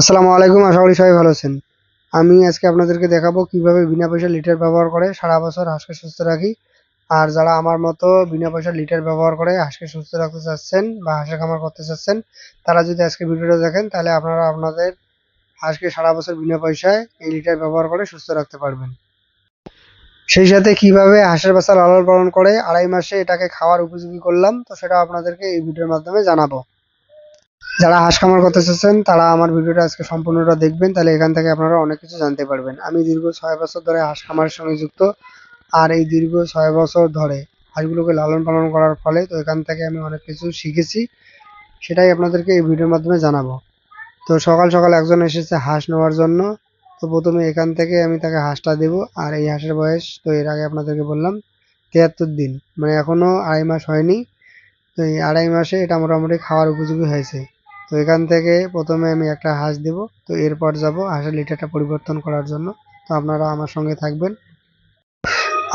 আসসালামু আলাইকুম, আশা করি সবাই ভালো আছেন। আমি আজকে আপনাদেরকে দেখাবো কীভাবে বিনা পয়সা লিটার ব্যবহার করে সারা বছর হাঁসকে সুস্থ রাখি। আর যারা আমার মতো বিনা পয়সা লিটার ব্যবহার করে হাঁসকে সুস্থ রাখতে চাচ্ছেন বা হাঁসের খামার করতে চাচ্ছেন, তারা যদি আজকে ভিডিওটা দেখেন, তাহলে আপনারা আপনাদের হাঁসকে সারা বছর বিনা পয়সায় এই লিটার ব্যবহার করে সুস্থ রাখতে পারবেন। সেই সাথে কীভাবে হাঁসের বাচ্চা লালন পালন করে, আড়াই মাসে এটাকে খাওয়ার উপযোগী করলাম, তো সেটা আপনাদেরকে এই ভিডিওর মাধ্যমে জানাব। যারা হাঁস খামার করতে চাচ্ছেন তারা আমার ভিডিওটা আজকে সম্পূর্ণটা দেখবেন। তাহলে এখান থেকে আপনারা অনেক কিছু জানতে পারবেন। আমি দীর্ঘ ছয় বছর ধরে হাঁস খামারের সঙ্গে যুক্ত, আর এই দীর্ঘ ছয় বছর ধরে হাঁসগুলোকে লালন পালন করার ফলে তো এখান থেকে আমি অনেক কিছু শিখেছি। সেটাই আপনাদেরকে এই ভিডিওর মাধ্যমে জানাব। তো সকাল সকাল একজন এসেছে হাঁস নেওয়ার জন্য। তো প্রথমে এখান থেকে আমি তাকে হাঁসটা দেব, আর এই হাঁসের বয়স তো এর আগে আপনাদেরকে বললাম তিয়াত্তর দিন। মানে এখনও আড়াই মাস হয়নি। তো এই আড়াই মাসে এটা মোটামুটি খাওয়ার উপযোগী হয়েছে। তো এখান থেকে প্রথমে আমি একটা হাঁস দেব। তো এরপর যাব হাঁসের লিটারটা পরিবর্তন করার জন্য। তো আপনারা আমার সঙ্গে থাকবেন।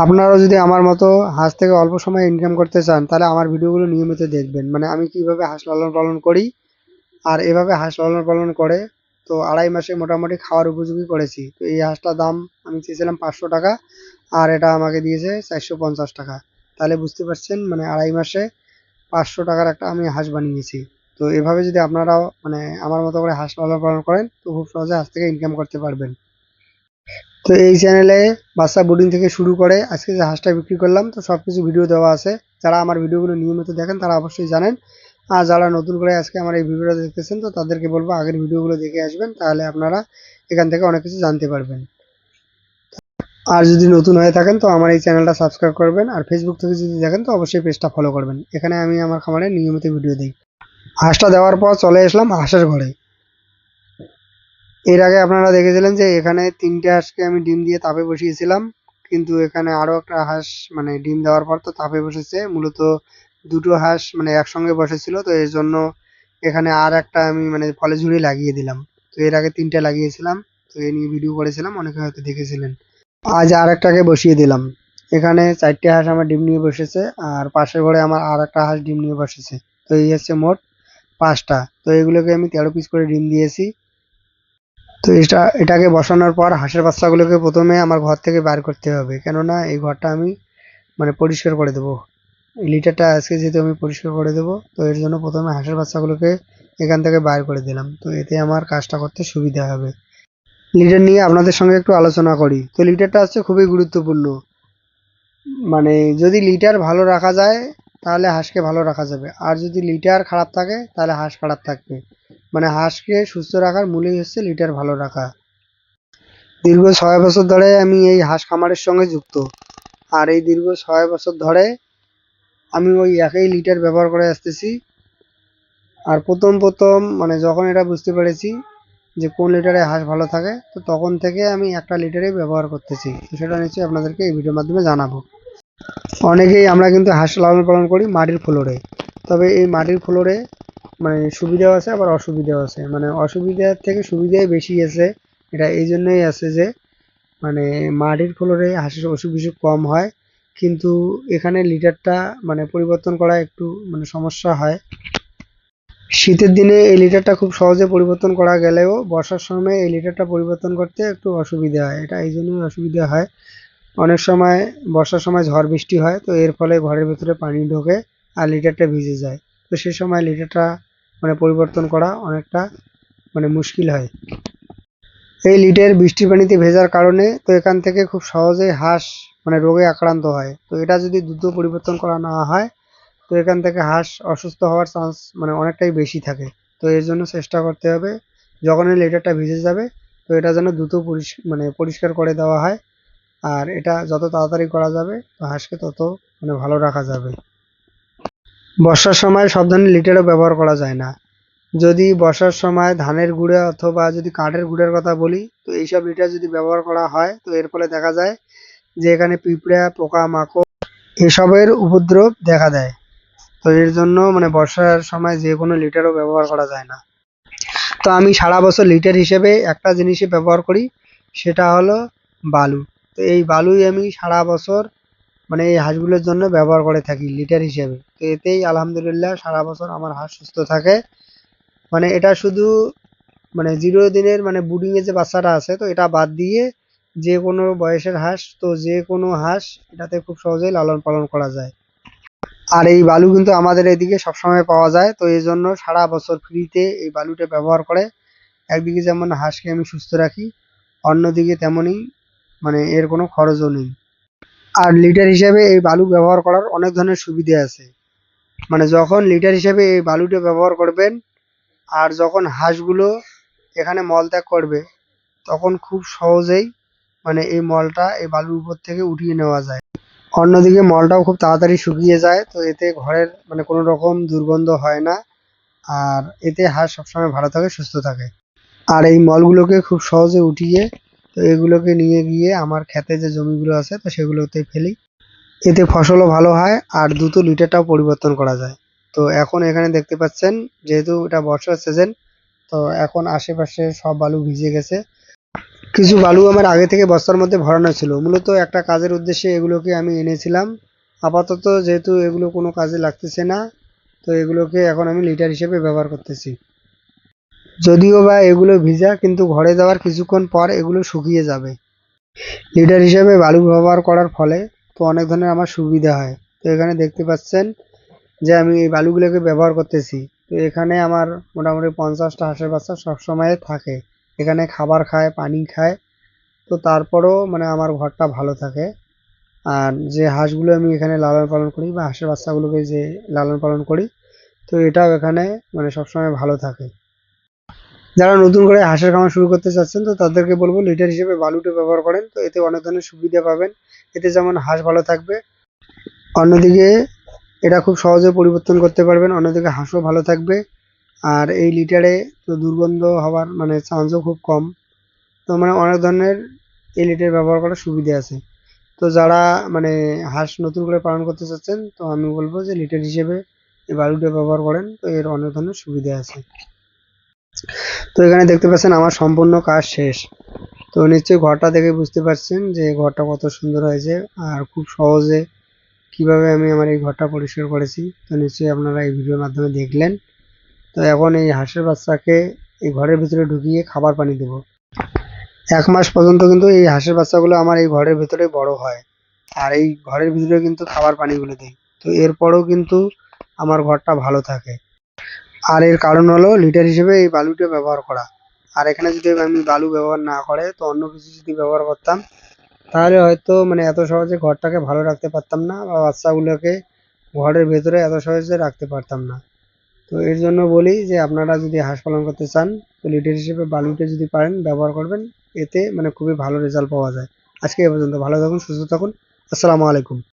আপনারাও যদি আমার মতো হাঁস থেকে অল্প সময় ইনকাম করতে চান, তাহলে আমার ভিডিওগুলো নিয়মিত দেখবেন। মানে আমি কীভাবে হাঁস লালন পালন করি আর এভাবে হাঁস লালন পালন করে তো আড়াই মাসে মোটামুটি খাওয়ার উপযোগী করেছি। তো এই হাঁসটার দাম আমি চেয়েছিলাম পাঁচশো টাকা আর এটা আমাকে দিয়েছে চারশো পঞ্চাশ টাকা। তাহলে বুঝতে পারছেন মানে আড়াই মাসে পাঁচশো টাকার একটা আমি হাঁস বানিয়েছি। তো এভাবে যদি আপনারাও মানে আমার মতো করে হাঁস লালন পালন করেন, তো খুব সহজে হাঁস থেকে ইনকাম করতে পারবেন। তো এই চ্যানেলে বাচ্চা বোর্ডিং থেকে শুরু করে আজকে যে হাঁসটা বিক্রি করলাম, তো সব কিছু ভিডিও দেওয়া আছে। যারা আমার ভিডিওগুলো নিয়মিত দেখেন, তারা অবশ্যই জানেন। আর যারা নতুন করে আজকে আমার এই ভিডিওটা দেখতেছেন, তো তাদেরকে বলব আগের ভিডিওগুলো দেখে আসবেন, তাহলে আপনারা এখান থেকে অনেক কিছু জানতে পারবেন। আর যদি নতুন হয়ে থাকেন, তো আমার এই চ্যানেলটা সাবস্ক্রাইব করবেন। আর ফেসবুক থেকে যদি দেখেন, তো অবশ্যই পেজটা ফলো করবেন। এখানে আমি আমার খামারে নিয়মিত ভিডিও দিই। হাঁসটা দেওয়ার পর চলে আসলাম হাঁসের ঘরে। এর আগে আপনারা দেখেছিলেন যে এখানে তিনটে হাঁসকে আমি ডিম দিয়ে তাপে বসিয়েছিলাম, কিন্তু এখানে আরও একটা হাঁস মানে ডিম দেওয়ার পর তো তাপে বসেছে। মূলত দুটো হাঁস মানে একসঙ্গে বসেছিল, তো এর জন্য এখানে আর একটা আমি মানে ফলে ঝুড়ি লাগিয়ে দিলাম। তো এর আগে তিনটে লাগিয়েছিলাম, তো এ নিয়ে ভিডিও করেছিলাম, অনেকে হয়তো দেখেছিলেন। আজ আর একটাকে বসিয়ে দিলাম। এখানে চারটে হাঁস আমার ডিম নিয়ে বসেছে, আর পাশের ঘরে আমার আর একটা হাঁস ডিম নিয়ে বসেছে। তো এই হচ্ছে মোট পাঁচটা। তো এগুলোকে আমি তেরো পিস করে ডিম দিয়েছি। তো এটা, এটাকে বসানোর পর হাঁসের বাচ্চাগুলোকে প্রথমে আমার ঘর থেকে বার করতে হবে। কেননা এই ঘরটা আমি মানে পরিষ্কার করে দেবো। লিটারটা আজকে যেহেতু আমি পরিষ্কার করে দেবো, তো এর জন্য প্রথমে হাঁসের বাচ্চাগুলোকে এখান থেকে বার করে দিলাম। তো এতে আমার কাজটা করতে সুবিধা হবে। লিটার নিয়ে আপনাদের সঙ্গে একটু আলোচনা করি। তো লিটারটা হচ্ছে খুবই গুরুত্বপূর্ণ। মানে যদি লিটার ভালো রাখা যায় তাহলে হাঁসকে ভালো রাখা যাবে। আর যদি লিটার খারাপ থাকে, তাহলে হাঁস খারাপ থাকবে। মানে হাঁসকে সুস্থ রাখার মূলই হচ্ছে লিটার ভালো রাখা। দীর্ঘ ছয় বছর ধরে আমি এই হাঁস খামারের সঙ্গে যুক্ত। আর এই দীর্ঘ ছয় বছর ধরে আমি ওই একই লিটার ব্যবহার করে আসতেছি। আর প্রথম প্রথম মানে যখন এটা বুঝতে পেরেছি যে কোন লিটারে হাঁস ভালো থাকে, তো তখন থেকে আমি একটা লিটারেই ব্যবহার করতেছি। সেটা নিশ্চয়ই আপনাদেরকে এই ভিডিওর মাধ্যমে জানাব। অনেকেই আমরা কিন্তু হাঁস লালন পালন করি মাটির ফ্লোরে। তবে এই মাটির ফ্লোরে মানে সুবিধাও আছে, আবার অসুবিধাও আছে। মানে অসুবিধার থেকে সুবিধাই বেশি আছে, এটা এই জন্যই আছে যে মানে মাটির ফ্লোরে হাঁসের অসুখ বিসুখ কম হয়, কিন্তু এখানে লিটারটা মানে পরিবর্তন করা একটু মানে সমস্যা হয়। শীতের দিনে এই লিটারটা খুব সহজে পরিবর্তন করা গেলেও বর্ষার সময় এই লিটারটা পরিবর্তন করতে একটু অসুবিধা হয়, এটা এই জন্যই অসুবিধা হয়। অনেক সময় বর্ষার সময় ঝড় বৃষ্টি হয়, তো এর ফলে ঘরের ভেতরে পানি ঢোকে আর লিটারটা ভিজে যায়। তো সে সময় লিটারটা মানে পরিবর্তন করা অনেকটা মানে মুশকিল হয়। এই লিটার বৃষ্টির পানিতে ভেজার কারণে তো এখান থেকে খুব সহজেই হাঁস মানে রোগে আক্রান্ত হয়। তো এটা যদি দ্রুত পরিবর্তন করা না হয়, তো এখান থেকে হাঁস অসুস্থ হওয়ার চান্স মানে অনেকটাই বেশি থাকে। তো এর জন্য চেষ্টা করতে হবে যখন এই লিটারটা ভিজে যাবে, তো এটা যেন দ্রুত পরিষ মানে পরিষ্কার করে দেওয়া হয়। আর এটা যত তাড়াতাড়ি করা যাবে, হাঁসকে তত মানে ভালো রাখা যাবে। বর্ষার সময় সব ধরনের লিটারও ব্যবহার করা যায় না। যদি বর্ষার সময় ধানের গুঁড়ে অথবা যদি কাঠের গুঁড়ের কথা বলি, তো এইসব লিটার যদি ব্যবহার করা হয়, তো এর ফলে দেখা যায় যে এখানে পিঁপড়া, পোকা, মাকড় এসবের উপদ্রব দেখা দেয়। তো এর জন্য মানে বর্ষার সময় যে কোনো লিটারও ব্যবহার করা যায় না। তো আমি সারা বছর লিটার হিসেবে একটা জিনিসই ব্যবহার করি, সেটা হলো বালু। তো এই বালুই আমি সারা বছর মানে এই হাঁসগুলোর জন্য ব্যবহার করে থাকি, লিটার হিসেবে। তো এতেই আলহামদুলিল্লাহ সারা বছর আমার হাঁস সুস্থ থাকে। মানে এটা শুধু মানে জিরো দিনের মানে এর যে বাচ্চাটা আছে, তো এটা বাদ দিয়ে যে কোনো বয়সের হাঁস, তো যে কোনো হাঁস এটাতে খুব সহজেই লালন পালন করা যায়। আর এই বালু কিন্তু আমাদের এদিকে সবসময় পাওয়া যায়, তো এই জন্য সারা বছর ফ্রিতে এই বালুটা ব্যবহার করে। একদিকে যেমন হাঁসকে আমি সুস্থ রাখি, অন্যদিকে তেমনই মানে এর কোনো খরচও নেই। আর লিটার হিসাবে এই বালু ব্যবহার করার অনেক ধরনের সুবিধে আছে। মানে যখন লিটার হিসাবে এই বালুটা ব্যবহার করবেন, আর যখন হাঁসগুলো এখানে মলত্যাগ করবে, তখন খুব সহজেই মানে এই মলটা এই বালুর উপর থেকে উঠিয়ে নেওয়া যায়। অন্যদিকে মলটাও খুব তাড়াতাড়ি শুকিয়ে যায়, তো এতে ঘরের মানে কোনো রকম দুর্গন্ধ হয় না, আর এতে হাঁস সবসময় ভালো থাকে, সুস্থ থাকে। আর এই মলগুলোকে খুব সহজে উঠিয়ে তো এগুলোকে নিয়ে গিয়ে আমার ক্ষেতে যে জমিগুলো আছে, তো সেগুলোতে ফেলি। এতে ফসলও ভালো হয় আর দ্রুত লিটারটাও পরিবর্তন করা যায়। তো এখন এখানে দেখতে পাচ্ছেন, যেহেতু এটা বর্ষার সিজন তো এখন আশেপাশে সব বালু ভিজে গেছে। কিছু বালু আমার আগে থেকে বস্তার মধ্যে ভরানো ছিল। মূলত একটা কাজের উদ্দেশ্যে এগুলোকে আমি এনেছিলাম। আপাতত যেহেতু এগুলো কোনো কাজে লাগতেছে না, তো এগুলোকে এখন আমি লিটার হিসেবে ব্যবহার করতেছি। যদিও বা এগুলো ভিজা, কিন্তু ঘরে যাওয়ার কিছুক্ষণ পর এগুলো শুকিয়ে যাবে। লিটার হিসেবে বালু ব্যবহার করার ফলে তো অনেক ধরনের আমার সুবিধা হয়। তো এখানে দেখতে পাচ্ছেন যে আমি এই বালুগুলোকে ব্যবহার করতেছি। তো এখানে আমার মোটামুটি পঞ্চাশটা হাঁসের বাচ্চা সবসময় থাকে। এখানে খাবার খায়, পানি খায়। তো তারপরেও মানে আমার ঘরটা ভালো থাকে। আর যে হাঁসগুলো আমি এখানে লালন পালন করি বা হাঁসের বাচ্চাগুলোকে যে লালন পালন করি, তো এটাও এখানে মানে সবসময় ভালো থাকে। যারা নতুন করে হাঁসের খামার শুরু করতে চাচ্ছেন, তো তাদেরকে বলব লিটার হিসেবে বালুটা ব্যবহার করেন। তো এতে অনেক ধরনের সুবিধা পাবেন। এতে যেমন হাঁস ভালো থাকবে, অন্যদিকে এটা খুব সহজে পরিবর্তন করতে পারবেন, অন্যদিকে হাঁসও ভালো থাকবে। আর এই লিটারে তো দুর্গন্ধ হওয়ার মানে চান্সও খুব কম। তো মানে অনেক ধরনের এই লিটার ব্যবহার করার সুবিধা আছে। তো যারা মানে হাঁস নতুন করে পালন করতে চাচ্ছেন, তো আমি বলব যে লিটার হিসেবে এই বালুটা ব্যবহার করেন, তো এর অনেক ধরনের সুবিধা আছে। তো এখানে দেখতে পাচ্ছেন আমার সম্পূর্ণ কাজ শেষ। তো নিশ্চয়ই ঘরটা দেখে বুঝতে পারছেন যে ঘরটা কত সুন্দর হয়েছে আর খুব সহজে কীভাবে আমি আমার এই ঘরটা পরিষ্কার করেছি। তো নিশ্চয়ই আপনারা এই ভিডিওর মাধ্যমে দেখলেন। তো এখন এই হাঁসের বাচ্চাকে এই ঘরের ভিতরে ঢুকিয়ে খাবার পানি দেব। এক মাস পর্যন্ত কিন্তু এই হাঁসের বাচ্চাগুলো আমার এই ঘরের ভিতরে বড় হয়। আর এই ঘরের ভিতরে কিন্তু খাবার পানিগুলো দিই তো এরপরেও কিন্তু আমার ঘরটা ভালো থাকে। আর এর কারণ হলো লিটার হিসেবে এই বালুটা ব্যবহার করা। আর এখানে যদি আমি বালু ব্যবহার না করে, তো অন্য কিছু যদি ব্যবহার করতাম, তাহলে হয়তো মানে এত সহজে ঘরটাকে ভালো রাখতে পারতাম না বা বাচ্চাগুলোকে ঘরের ভেতরে এত সহজে রাখতে পারতাম না। তো এর জন্য বলি যে, আপনারা যদি হাঁস পালন করতে চান, তো লিটার হিসেবে বালুটা যদি পারেন, ব্যবহার করবেন। এতে মানে খুবই ভালো রেজাল্ট পাওয়া যায়। আজকে এ পর্যন্ত। ভালো থাকুন, সুস্থ থাকুন। আসসালামু আলাইকুম।